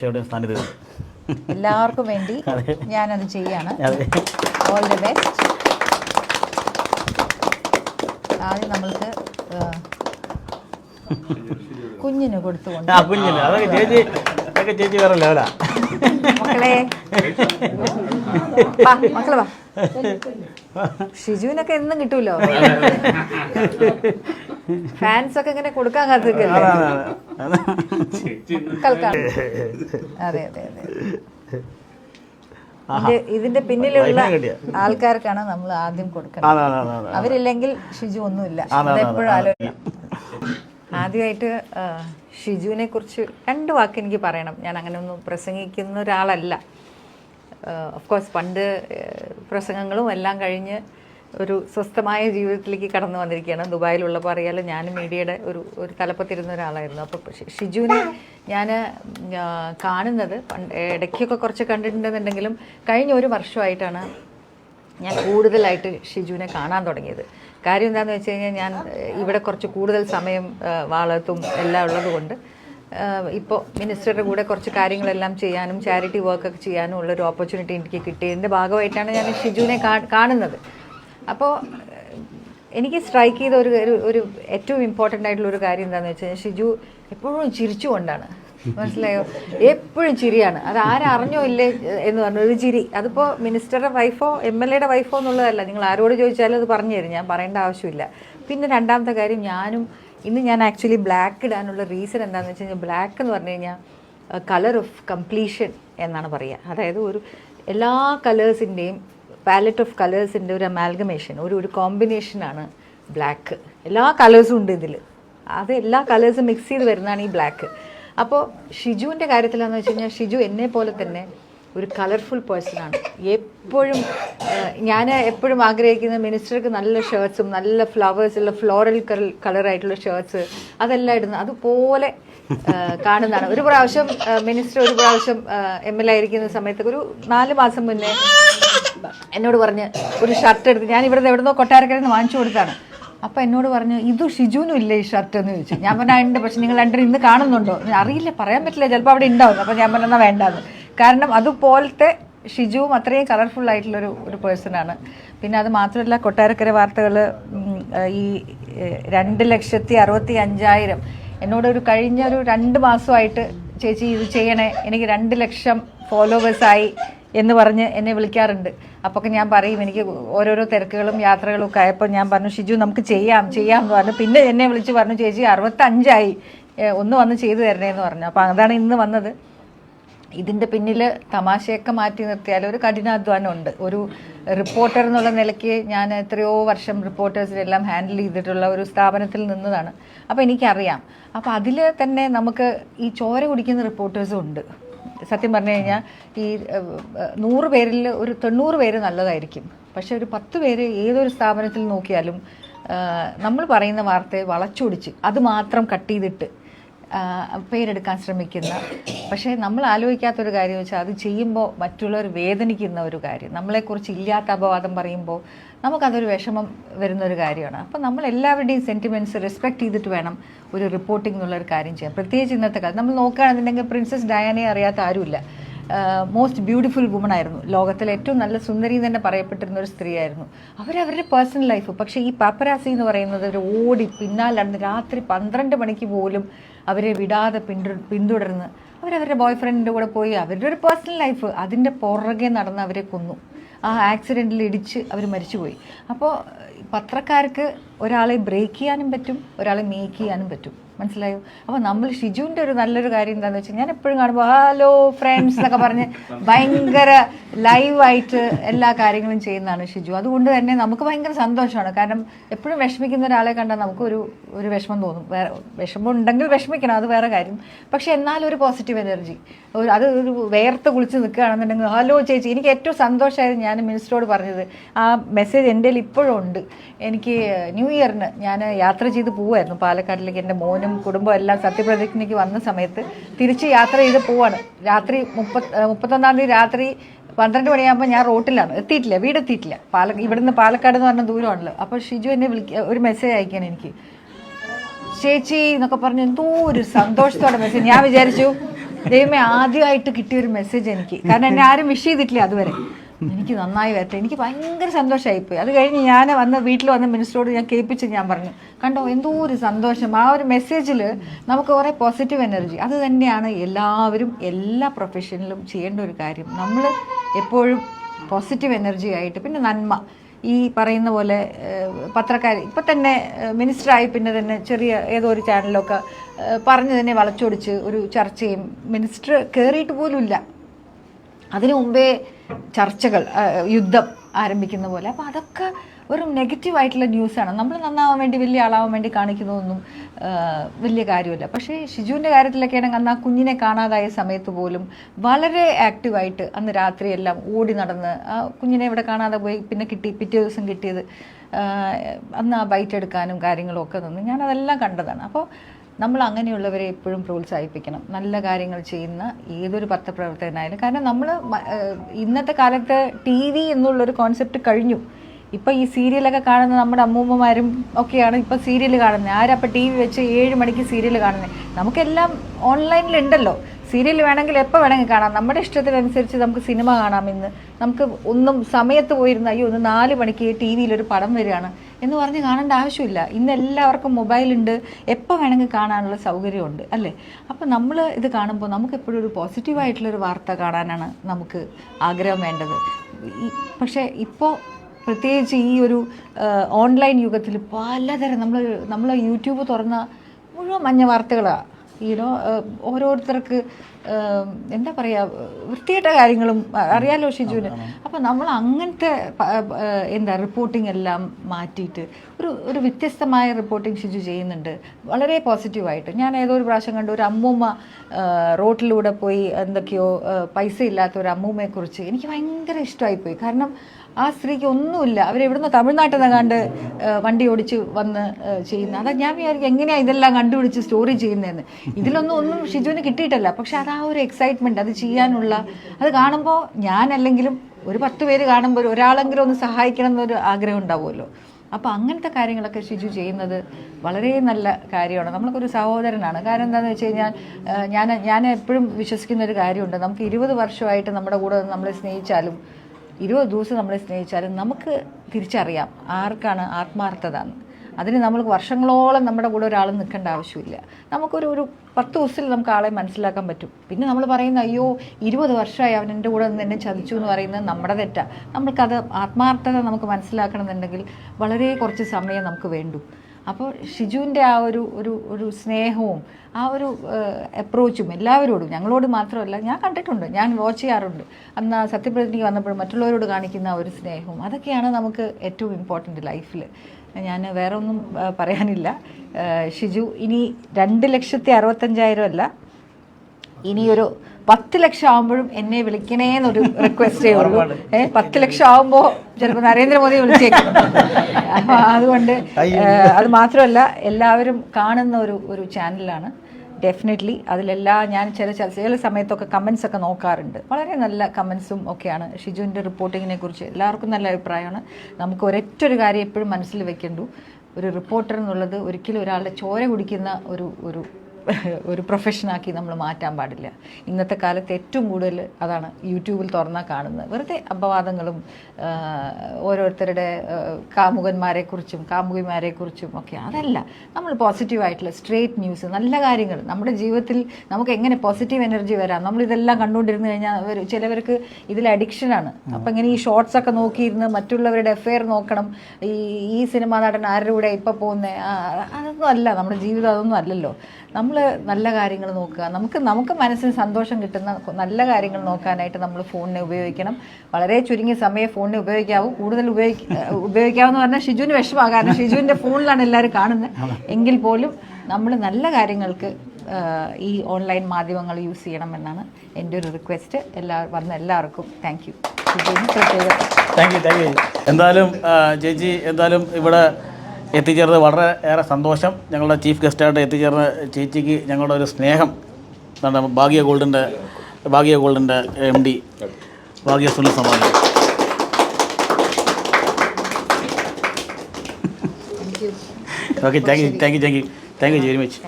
സ്ഥാനത്ത് എല്ലാവർക്കും വേണ്ടി. ഞാനത് ചെയ്യാണ്. ഓൾ ദി ബെസ്റ്റ് ആദ്യം നമ്മൾക്ക് കുഞ്ഞിന് കൊടുത്തുകൊണ്ട്. കുഞ്ഞിന്. അതൊക്കെ ചേച്ചി അതൊക്കെ ചേച്ചി വേറെ ലെവലാ. മക്കളെ. മക്കളെ വാ. ഷിജുവിനൊക്കെ എന്നും കിട്ടൂലോ? ഫാൻസ് ഒക്കെ ഇങ്ങനെ കൊടുക്കാൻ കാത്തിരിക്കല്ലേ? അതാണ് അതാണ്. മക്കൾക്കാണ് അതെ അതെ അതെ. ഇതിന്റെ പിന്നിലുള്ള ആൾക്കാർക്കാണ് നമ്മൾ ആദ്യം കൊടുക്കുന്നത്. അവരില്ലെങ്കിൽ ഷിജു ഒന്നുമില്ല. എപ്പോഴും ആദ്യമായിട്ട് ഷിജുവിനെ കുറിച്ച് രണ്ട് വാക്ക് എനിക്ക് പറയണം. ഞാൻ അങ്ങനെ ഒന്നും പ്രസംഗിക്കുന്ന ഒരാളല്ല. ഓഫ് കോഴ്സ് പണ്ട് പ്രസംഗങ്ങളും എല്ലാം കഴിഞ്ഞ് ഒരു സ്വസ്ഥമായ ജീവിതത്തിലേക്ക് കടന്നു വന്നിരിക്കുകയാണ്. ദുബായിലുള്ളപ്പോൾ അറിയാലോ ഞാൻ മീഡിയയുടെ ഒരു ഒരു തലപ്പത്തിരുന്ന ഒരാളായിരുന്നു. അപ്പോൾ ഷിജുവിനെ ഞാൻ കാണുന്നത് പണ്ട് ഇടയ്ക്കൊക്കെ കുറച്ച് കണ്ടിട്ടുണ്ടെന്നുണ്ടെങ്കിലും കഴിഞ്ഞ ഒരു വർഷമായിട്ടാണ് ഞാൻ കൂടുതലായിട്ട് ഷിജുവിനെ കാണാൻ തുടങ്ങിയത്. കാര്യം എന്താണെന്ന് വെച്ച് കഴിഞ്ഞാൽ ഞാൻ ഇവിടെ കുറച്ച് കൂടുതൽ സമയം വാളത്തും എല്ലാം ഉള്ളതുകൊണ്ട് ഇപ്പോൾ മിനിസ്റ്ററുടെ കൂടെ കുറച്ച് കാര്യങ്ങളെല്ലാം ചെയ്യാനും ചാരിറ്റി വർക്കൊക്കെ ചെയ്യാനും ഉള്ളൊരു ഓപ്പർച്യൂണിറ്റി എനിക്ക് കിട്ടിയതിന്റെ ഭാഗമായിട്ടാണ് ഞാൻ ഷിജുവിനെ കാണുന്നത്. അപ്പോൾ എനിക്ക് സ്ട്രൈക്ക് ചെയ്ത ഒരു ഒരു- ഏറ്റവും ഇമ്പോർട്ടന്റ് ആയിട്ടുള്ള ഒരു കാര്യം എന്താണെന്ന് വെച്ച് കഴിഞ്ഞാൽ ഷിജു എപ്പോഴും ചിരിച്ചുകൊണ്ടാണ് മനസ്സിലായോ? എപ്പോഴും ചിരിയാണ്. അത് ആരറിഞ്ഞോ ഇല്ലേ എന്ന് പറഞ്ഞു ഒരു ചിരി. അതിപ്പോൾ മിനിസ്റ്ററുടെ വൈഫോ എം എൽ എയുടെ വൈഫോ എന്നുള്ളതല്ല. നിങ്ങൾ ആരോട് ചോദിച്ചാലും അത് പറഞ്ഞു തരും. ഞാൻ പറയേണ്ട ആവശ്യമില്ല. പിന്നെ രണ്ടാമത്തെ കാര്യം ഞാനും ഇന്ന് ഞാൻ ആക്ച്വലി ബ്ലാക്ക് ഇടാനുള്ള റീസൺ എന്താണെന്ന് വെച്ച് കഴിഞ്ഞാൽ ബ്ലാക്ക് എന്ന് പറഞ്ഞു കഴിഞ്ഞാൽ കളർ ഓഫ് കംപ്ലീഷൻ എന്നാണ് പറയുക അതായത് ഒരു എല്ലാ കളേഴ്സിന്റെയും പാലറ്റ് ഓഫ് കളേഴ്സിന്റെ ഒരു അമാൽഗമേഷൻ ഒരു ഒരു കോമ്പിനേഷനാണ് ബ്ലാക്ക് എല്ലാ കളേഴ്സും ഉണ്ട് ഇതിൽ അത് എല്ലാ കളേഴ്സും മിക്സ് ചെയ്ത് വരുന്നതാണ് ഈ ബ്ലാക്ക് അപ്പോൾ ഷിജുവിന്റെ കാര്യത്തിലാണെന്ന് വെച്ച് കഴിഞ്ഞാൽ ഷിജു എന്നെ പോലെ തന്നെ ഒരു കളർഫുൾ പേഴ്സണാണ് എപ്പോഴും ഞാൻ എപ്പോഴും ആഗ്രഹിക്കുന്ന മിനിസ്റ്റർക്ക് നല്ല ഷർട്ട്സും നല്ല ഫ്ലവേഴ്സ് ഉള്ള ഫ്ലോറൽ കളറായിട്ടുള്ള ഷർട്ട്സ് അതെല്ലാം ഇടുന്നു അതുപോലെ കാണുന്നതാണ്. ഒരു പ്രാവശ്യം മിനിസ്റ്റർ ഒരു പ്രാവശ്യം എം എൽ എ ആയിരിക്കുന്ന സമയത്ത് ഒരു നാല് മാസം മുന്നേ എന്നോട് പറഞ്ഞ് ഒരു ഷർട്ട് എടുത്ത് ഞാൻ ഇവിടെ എവിടുന്നോ കൊട്ടാരക്കരയിൽ നിന്ന് വാങ്ങിച്ചു കൊടുത്താണ്. അപ്പം എന്നോട് പറഞ്ഞു ഇത് ഷിജുനും ഇല്ല ഈ ഷർട്ട് എന്ന് ചോദിച്ചു. ഞാൻ പറഞ്ഞാൽ ഉണ്ട് പക്ഷെ നിങ്ങൾ രണ്ടും ഇന്ന് കാണുന്നുണ്ടോ? അറിയില്ല പറയാൻ പറ്റില്ല ചിലപ്പോൾ അവിടെ ഉണ്ടാവും. അപ്പം ഞാൻ പറഞ്ഞാൽ വേണ്ടാന്ന്. കാരണം അതുപോലത്തെ ഷിജുവും അത്രയും കളർഫുൾ ആയിട്ടുള്ളൊരു ഒരു പേഴ്സണാണ് പിന്നെ അത് മാത്രമല്ല കൊട്ടാരക്കര വാർത്തകൾ ഈ രണ്ട് ലക്ഷത്തി അറുപത്തി അഞ്ചായിരം. എന്നോട് ഒരു കഴിഞ്ഞ ഒരു രണ്ട് മാസമായിട്ട് ചേച്ചി ഇത് ചെയ്യണേ. എനിക്ക് രണ്ട് ലക്ഷം ഫോളോവേഴ്സായി എന്ന് പറഞ്ഞ് എന്നെ വിളിക്കാറുണ്ട്. അപ്പോൾ ഞാൻ പറയും എനിക്ക് ഓരോരോ തിരക്കുകളും യാത്രകളും ഒക്കെ ആയപ്പോൾ ഞാൻ പറഞ്ഞു ഷിജു നമുക്ക് ചെയ്യാം ചെയ്യാം എന്ന് പറഞ്ഞു. പിന്നെ എന്നെ വിളിച്ച് പറഞ്ഞു ചേച്ചി അറുപത്തഞ്ചായി. ഒന്ന് വന്ന് ചെയ്തു തരണേന്ന് പറഞ്ഞു. അപ്പോൾ അതാണ് ഇന്ന് വന്നത്. ഇതിന്റെ പിന്നിൽ തമാശയൊക്കെ മാറ്റി നിർത്തിയാൽ ഒരു കഠിനാധ്വാനം ഉണ്ട് ഒരു റിപ്പോർട്ടർ എന്നുള്ള നിലയ്ക്ക് ഞാൻ എത്രയോ വർഷം റിപ്പോർട്ടേഴ്സിനെല്ലാം ഹാൻഡിൽ ചെയ്തിട്ടുള്ള ഒരു സ്ഥാപനത്തിൽ നിന്നതാണ്. അപ്പോൾ എനിക്കറിയാം. അപ്പോൾ അതിൽ തന്നെ നമുക്ക് ഈ ചോര കുടിക്കുന്ന റിപ്പോർട്ടേഴ്സും ഉണ്ട്. സത്യം പറഞ്ഞു കഴിഞ്ഞാൽ ഈ നൂറ് പേരിൽ ഒരു തൊണ്ണൂറ് പേര് നല്ലതായിരിക്കും. പക്ഷെ ഒരു പത്ത് പേര് ഏതൊരു സ്ഥാപനത്തിൽ നോക്കിയാലും നമ്മൾ പറയുന്ന വാർത്തയെ വളച്ചൊടിച്ച് അത് മാത്രം കട്ട് ചെയ്തിട്ട് പേരെടുക്കാൻ ശ്രമിക്കുന്ന. പക്ഷേ നമ്മൾ ആലോചിക്കാത്തൊരു കാര്യം വെച്ചാൽ അത് ചെയ്യുമ്പോൾ മറ്റുള്ളവർ വേദനിക്കുന്ന ഒരു കാര്യം. നമ്മളെക്കുറിച്ച് ഇല്ലാത്ത അപവാദം പറയുമ്പോൾ നമുക്കതൊരു വിഷമം വരുന്ന ഒരു കാര്യമാണ്. അപ്പോൾ നമ്മൾ എല്ലാവരുടെയും സെന്റിമെന്റ്സ് റെസ്പെക്ട് ചെയ്തിട്ട് വേണം ഒരു റിപ്പോർട്ടിംഗ് എന്നുള്ള ഒരു കാര്യം ചെയ്യാൻ. പ്രത്യേകിച്ച് ഇന്നത്തെ കാലത്ത് നമ്മൾ നോക്കുകയാണെന്നുണ്ടെങ്കിൽ പ്രിൻസസ് ഡയാനയെ അറിയാത്ത ആരുമില്ല. മോസ്റ്റ് ബ്യൂട്ടിഫുൾ വുമൺ ആയിരുന്നു. ലോകത്തിലെ ഏറ്റവും നല്ല സുന്ദരി എന്ന് തന്നെ പറയപ്പെട്ടിരുന്ന ഒരു സ്ത്രീയായിരുന്നു. അവരവരുടെ പേഴ്സണൽ ലൈഫ് പക്ഷേ ഈ പാപ്പരാസി എന്ന് പറയുന്നത് ഒരു ഓടി പിന്നാലെ രാത്രി പന്ത്രണ്ട് മണിക്ക് പോലും അവരെ വിടാതെ പിന്തു പിന്തുടർന്ന് അവരവരുടെ ബോയ് ഫ്രണ്ടിന്റെ കൂടെ പോയി അവരുടെ ഒരു പേഴ്സണൽ ലൈഫ്. അതിന്റെ പുറകെ നടന്ന് അവരെ കൊന്നു. ആ ആക്സിഡന്റിൽ ഇടിച്ച് അവർ മരിച്ചുപോയി. അപ്പോൾ പത്രക്കാർക്ക് ഒരാളെ ബ്രേക്ക് ചെയ്യാനും പറ്റും ഒരാളെ മേക്ക് ചെയ്യാനും പറ്റും. മനസ്സിലായോ? അപ്പോൾ നമ്മൾ ഷിജുവിന്റെ ഒരു നല്ലൊരു കാര്യം എന്താണെന്ന് വെച്ചാൽ ഞാൻ എപ്പോഴും കാണുമ്പോൾ ഹലോ ഫ്രണ്ട്സ് എന്നൊക്കെ പറഞ്ഞ് ഭയങ്കര ലൈവായിട്ട് എല്ലാ കാര്യങ്ങളും ചെയ്യുന്നതാണ് ഷിജു. അതുകൊണ്ട് തന്നെ നമുക്ക് ഭയങ്കര സന്തോഷമാണ്. കാരണം എപ്പോഴും വിഷമിക്കുന്ന ഒരാളെ കണ്ടാൽ നമുക്ക് ഒരു ഒരു വിഷമം തോന്നും. വേറെ വിഷമം ഉണ്ടെങ്കിൽ വിഷമിക്കണം അത് വേറെ കാര്യം. പക്ഷേ എന്നാലും ഒരു പോസിറ്റീവ് എനർജി അത് ഒരു വേർത്ത് കുളിച്ച് നിൽക്കുകയാണെന്നുണ്ടെങ്കിൽ ഹലോ ചേച്ചി എനിക്ക് ഏറ്റവും സന്തോഷമായത് ഞാൻ മിനിസ്റ്ററോട് പറഞ്ഞത്. ആ മെസ്സേജ് എന്റെ ഇപ്പോഴും ഉണ്ട്. എനിക്ക് ന്യൂ ഇയറിന് ഞാൻ യാത്ര ചെയ്ത് പോവായിരുന്നു. പാലക്കാട്ടിലേക്ക് എന്റെ മോനും കുടുംബം എല്ലാം സത്യപ്രതിജ്ഞയ്ക്ക് വന്ന സമയത്ത് തിരിച്ച് യാത്ര ചെയ്ത് പോവാണ്. രാത്രി മുപ്പത് മുപ്പത്തൊന്നാം തീയതി രാത്രി പന്ത്രണ്ട് മണിയാകുമ്പോൾ ഞാൻ റോട്ടിലാണ്. എത്തിയിട്ടില്ല വീട് എത്തിയിട്ടില്ല. പാല ഇവിടുന്ന് പാലക്കാട് എന്ന് പറഞ്ഞ ദൂരമാണല്ലോ. അപ്പോൾ ഷിജു എന്നെ വിളിക്കുക ഒരു മെസ്സേജ് അയക്കാൻ എനിക്ക്. ചേച്ചി എന്നൊക്കെ പറഞ്ഞ് എന്തോ ഒരു സന്തോഷത്തോടെ മെസ്സേജ് ഞാൻ വിചാരിച്ചു ദൈവമേ ആദ്യമായിട്ട് കിട്ടിയ ഒരു മെസ്സേജ് എനിക്ക്. കാരണം എന്നെ ആരും വിഷ് ചെയ്തിട്ടില്ല അതുവരെ. എനിക്ക് നന്നായി വരട്ടെ. എനിക്ക് ഭയങ്കര സന്തോഷമായിപ്പോയി അത് കഴിഞ്ഞ് ഞാൻ വന്ന് വീട്ടിൽ വന്ന മിനിസ്റ്ററോട് ഞാൻ കേൾപ്പിച്ച് ഞാൻ പറഞ്ഞു കണ്ടോ എന്തോ ഒരു സന്തോഷം. ആ ഒരു മെസ്സേജിൽ നമുക്ക് കുറേ പോസിറ്റീവ് എനർജി അത് തന്നെയാണ് എല്ലാവരും എല്ലാ പ്രൊഫഷനിലും ചെയ്യേണ്ട ഒരു കാര്യം. നമ്മൾ എപ്പോഴും പോസിറ്റീവ് എനർജി ആയിട്ട് പിന്നെ നന്മ. ഈ പറയുന്ന പോലെ പത്രക്കാർ ഇപ്പം തന്നെ മിനിസ്റ്ററായി പിന്നെ തന്നെ ചെറിയ ഏതോ ഒരു ചാനലൊക്കെ പറഞ്ഞു തന്നെ വളച്ചൊടിച്ച് ഒരു ചർച്ചയും മിനിസ്റ്റർ കയറിയിട്ട് പോലുമില്ല. അതിനു മുമ്പേ ചർച്ചകൾ യുദ്ധം ആരംഭിക്കുന്ന പോലെ. അപ്പോൾ അതൊക്കെ ഒരു നെഗറ്റീവ് ആയിട്ടുള്ള ന്യൂസാണ് നമ്മൾ നന്നാവാൻ വേണ്ടി വലിയ ആളാവാൻ വേണ്ടി കാണിക്കുന്നതൊന്നും വലിയ കാര്യമല്ല. പക്ഷേ ഷിജുവിന്റെ കാര്യത്തിലൊക്കെ ആണെങ്കിൽ അന്ന് ആ കുഞ്ഞിനെ കാണാതായ സമയത്ത് പോലും വളരെ ആക്റ്റീവായിട്ട് അന്ന് രാത്രിയെല്ലാം ഓടി നടന്ന് ആ കുഞ്ഞിനെ ഇവിടെ കാണാതെ പോയി പിന്നെ കിട്ടി പിറ്റേ ദിവസം കിട്ടിയത് അന്ന് ആ ബൈറ്റ് എടുക്കാനും കാര്യങ്ങളും ഒക്കെ നിന്ന് ഞാനതെല്ലാം കണ്ടതാണ്. അപ്പോൾ നമ്മൾ അങ്ങനെയുള്ളവരെ എപ്പോഴും പ്രോത്സാഹിപ്പിക്കണം. നല്ല കാര്യങ്ങൾ ചെയ്യുന്ന ഏതൊരു പത്രപ്രവർത്തകനായാലും. കാരണം നമ്മൾ ഇന്നത്തെ കാലത്ത് ടി വി എന്നുള്ളൊരു കോൺസെപ്റ്റ് കഴിഞ്ഞു. ഇപ്പം ഈ സീരിയലൊക്കെ കാണുന്ന നമ്മുടെ അമ്മൂമ്മമാരും ഒക്കെയാണ് ഇപ്പം സീരിയൽ കാണുന്നത്. ആരപ്പം ടി വി വെച്ച് ഏഴ് മണിക്ക് സീരിയൽ കാണുന്നത്? നമുക്കെല്ലാം ഓൺലൈനിലുണ്ടല്ലോ സീരിയൽ വേണമെങ്കിൽ എപ്പോൾ വേണമെങ്കിൽ കാണാം. നമ്മുടെ ഇഷ്ടത്തിനനുസരിച്ച് നമുക്ക് സിനിമ കാണാം ഇന്ന്. നമുക്ക് ഒന്നും സമയത്ത് പോയിരുന്ന അയ്യോ ഒന്ന് നാല് മണിക്ക് ടി വിയിൽ ഒരു പടം വരികയാണ് എന്ന് പറഞ്ഞ് കാണേണ്ട ആവശ്യമില്ല. ഇന്ന് എല്ലാവർക്കും മൊബൈലുണ്ട് എപ്പോൾ വേണമെങ്കിൽ കാണാനുള്ള സൗകര്യമുണ്ട് അല്ലേ? അപ്പോൾ നമ്മൾ ഇത് കാണുമ്പോൾ നമുക്ക് എപ്പോഴും ഒരു പോസിറ്റീവായിട്ടുള്ളൊരു വാർത്ത കാണാനാണ് നമുക്ക് ആഗ്രഹം വേണ്ടത്. പക്ഷേ ഇപ്പോൾ പ്രത്യേകിച്ച് ഈ ഒരു ഓൺലൈൻ യുഗത്തിൽ പലതരം നമ്മൾ നമ്മൾ യൂട്യൂബ് തുറന്ന മുഴുവൻ മഞ്ഞ വാർത്തകളാണ് ഈനോ ഓരോരുത്തർക്ക് എന്താ പറയുക വൃത്തികെട്ട കാര്യങ്ങളും അറിയാലോ ഷിജുവിന്. അപ്പം നമ്മൾ അങ്ങനത്തെ എന്താ റിപ്പോർട്ടിംഗ് എല്ലാം മാറ്റിയിട്ട് ഒരു ഒരു വ്യത്യസ്തമായ റിപ്പോർട്ടിംഗ് ഷിജു ചെയ്യുന്നുണ്ട്. വളരെ പോസിറ്റീവായിട്ട് ഞാൻ ഏതോ ഒരു പ്രാവശ്യം കണ്ടു ഒരു അമ്മൂമ്മ റോട്ടിലൂടെ പോയി എന്തൊക്കെയോ പൈസ ഇല്ലാത്ത ഒരു അമ്മൂമ്മയെക്കുറിച്ച് എനിക്ക് ഭയങ്കര ഇഷ്ടമായിപ്പോയി. കാരണം ആ സ്ത്രീക്ക് ഒന്നുമില്ല. അവരെവിടുന്ന് തമിഴ്നാട്ടിൽ നിന്ന് കണ്ട് വണ്ടി ഓടിച്ച് വന്ന് ചെയ്യുന്ന. അതാ ഞാൻ വിചാരിക്കും എങ്ങനെയാണ് ഇതെല്ലാം കണ്ടുപിടിച്ച് സ്റ്റോറി ചെയ്യുന്നതെന്ന് ഇതിലൊന്നും ഒന്നും ഷിജുവിന് കിട്ടിയിട്ടല്ല. പക്ഷെ അത് ആ ഒരു എക്സൈറ്റ്മെന്റ് അത് ചെയ്യാനുള്ള അത് കാണുമ്പോൾ ഞാനല്ലെങ്കിലും ഒരു പത്ത് പേര് കാണുമ്പോൾ ഒരാളെങ്കിലും ഒന്ന് സഹായിക്കണം എന്നൊരു ആഗ്രഹം ഉണ്ടാവുമല്ലോ. അപ്പോൾ അങ്ങനത്തെ കാര്യങ്ങളൊക്കെ ഷിജു ചെയ്യുന്നത് വളരെ നല്ല കാര്യമാണ്. നമ്മൾക്കൊരു സഹോദരനാണ്. കാരണം എന്താണെന്ന് വെച്ച് കഴിഞ്ഞാൽ ഞാൻ ഞാൻ എപ്പോഴും വിശ്വസിക്കുന്ന ഒരു കാര്യമുണ്ട്. നമുക്ക് ഇരുപത് വർഷമായിട്ട് നമ്മുടെ കൂടെ നമ്മളെ സ്നേഹിച്ചാലും ഇരുപത് ദിവസം നമ്മളെ സ്നേഹിച്ചാലും നമുക്ക് തിരിച്ചറിയാം ആർക്കാണ് ആത്മാർത്ഥത എന്ന് അതിന് നമ്മൾ വർഷങ്ങളോളം നമ്മുടെ കൂടെ ഒരാൾ നിൽക്കേണ്ട ആവശ്യമില്ല. നമുക്കൊരു ഒരു പത്ത് ദിവസത്തിൽ നമുക്ക് ആളെ മനസ്സിലാക്കാൻ പറ്റും. പിന്നെ നമ്മൾ പറയുന്ന അയ്യോ ഇരുപത് വർഷമായി അവൻ എന്റെ കൂടെ നിന്ന് എന്നെ ചതിച്ചു എന്ന് പറയുന്നത് നമ്മുടെ തെറ്റാണ് നമ്മൾക്കത് ആത്മാർത്ഥത നമുക്ക് മനസ്സിലാക്കണമെന്നുണ്ടെങ്കിൽ വളരെ കുറച്ച് സമയം നമുക്ക് വേണ്ടു. അപ്പോൾ ഷിജുവിന്റെ ആ ഒരു ഒരു ഒരു സ്നേഹവും ആ ഒരു അപ്രോച്ചും എല്ലാവരോടും ഞങ്ങളോട് മാത്രമല്ല ഞാൻ കണ്ടിട്ടുണ്ട് ഞാൻ വാച്ച് ചെയ്യാറുണ്ട്. അന്ന് ആ സത്യപ്രതിജ്ഞയ്ക്ക് വന്നപ്പോൾ മറ്റുള്ളവരോട് കാണിക്കുന്ന ഒരു സ്നേഹവും അതൊക്കെയാണ് നമുക്ക് ഏറ്റവും ഇമ്പോർട്ടന്റ് ലൈഫിൽ ഞാൻ വേറെ ഒന്നും പറയാനില്ല. ഷിജു ഇനി രണ്ട് ലക്ഷത്തി അറുപത്തഞ്ചായിരം അല്ല ഇനിയൊരു പത്ത് ലക്ഷം ആവുമ്പോഴും എന്നെ വിളിക്കണേന്നൊരു റിക്വസ്റ്റേ ഉള്ളൂ. ഏഹ് പത്ത് ലക്ഷം ആകുമ്പോൾ ചിലപ്പോൾ നരേന്ദ്രമോദി വിളിച്ചേക്കും. അപ്പോൾ അതുകൊണ്ട് അത് മാത്രമല്ല എല്ലാവരും കാണുന്ന ഒരു ഒരു ചാനലാണ് ഡെഫിനറ്റ്ലി അതിലെല്ലാം ഞാൻ ചില ചില ചില സമയത്തൊക്കെ കമൻസ് ഒക്കെ നോക്കാറുണ്ട്. വളരെ നല്ല കമൻസും ഒക്കെയാണ്. ഷിജുവിന്റെ റിപ്പോർട്ടിങ്ങിനെ കുറിച്ച് എല്ലാവർക്കും നല്ല അഭിപ്രായമാണ്. നമുക്ക് ഒരൊറ്റ ഒരു കാര്യം എപ്പോഴും മനസ്സിൽ വെക്കേണ്ടു. ഒരു റിപ്പോർട്ടർ എന്നുള്ളത് ഒരിക്കലും ഒരാളുടെ ചോര കുടിക്കുന്ന ഒരു ഒരു ഒരു പ്രൊഫഷനാക്കി നമ്മൾ മാറ്റാൻ പാടില്ല. ഇന്നത്തെ കാലത്ത് ഏറ്റവും കൂടുതൽ അതാണ് യൂട്യൂബിൽ തുറന്നാൽ കാണുന്നത്. വെറുതെ അപവാദങ്ങളും ഓരോരുത്തരുടെ കാമുകന്മാരെക്കുറിച്ചും കാമുകിമാരെക്കുറിച്ചും ഒക്കെ. അതല്ല നമ്മൾ പോസിറ്റീവായിട്ടുള്ള സ്ട്രേറ്റ് ന്യൂസ് നല്ല കാര്യങ്ങൾ. നമ്മുടെ ജീവിതത്തിൽ നമുക്ക് എങ്ങനെ പോസിറ്റീവ് എനർജി വരാം? നമ്മളിതെല്ലാം കണ്ടുകൊണ്ടിരുന്നു കഴിഞ്ഞാൽ ഒരു ചിലവർക്ക് ഇതിൽ അഡിക്ഷനാണ് അപ്പം ഇങ്ങനെ ഈ ഷോർട്സ് ഒക്കെ നോക്കിയിരുന്ന് മറ്റുള്ളവരുടെ എഫെയർ നോക്കണം. ഈ ഈ സിനിമാ നടൻ ആരുടെ കൂടെ ഇപ്പം പോകുന്നത് അതൊന്നും അല്ല. നമ്മുടെ ജീവിതം അതൊന്നും അല്ലല്ലോ. നമ്മൾ നല്ല കാര്യങ്ങൾ നോക്കുക. നമുക്ക് നമുക്ക് മനസ്സിന് സന്തോഷം കിട്ടുന്ന നല്ല കാര്യങ്ങൾ നോക്കാനായിട്ട് നമ്മൾ ഫോണിനെ ഉപയോഗിക്കണം. വളരെ ചുരുങ്ങിയ സമയം ഫോണിനെ ഉപയോഗിക്കാവൂ. കൂടുതൽ ഉപയോഗിക്ക ഉപയോഗിക്കാമെന്ന് പറഞ്ഞാൽ ഷിജുവിന് വിഷമമാണ് കാരണം ഷിജുവിന്റെ ഫോണിലാണ് എല്ലാവരും കാണുന്നത്. എങ്കിൽ പോലും നമ്മൾ നല്ല കാര്യങ്ങൾക്ക് ഈ ഓൺലൈൻ മാധ്യമങ്ങൾ യൂസ് ചെയ്യണം എന്നാണ് എന്റെ ഒരു റിക്വസ്റ്റ്. എല്ലാ വന്ന എല്ലാവർക്കും thank you. Thank you thank you. എന്തായാലും ചേച്ചി എന്തായാലും ഇവിടെ എത്തിച്ചേർന്നത് വളരെ ഏറെ സന്തോഷം. ഞങ്ങളുടെ ചീഫ് ഗസ്റ്റായിട്ട് എത്തിച്ചേർന്ന ചേച്ചിക്ക് ഞങ്ങളുടെ ഒരു സ്നേഹം എന്താണ് ഭാഗ്യ ഗോൾഡിന്റെ ഭാഗ്യ ഗോൾഡിന്റെ M D Bhagya Sunil you okay thank you thank you thank you thank you very much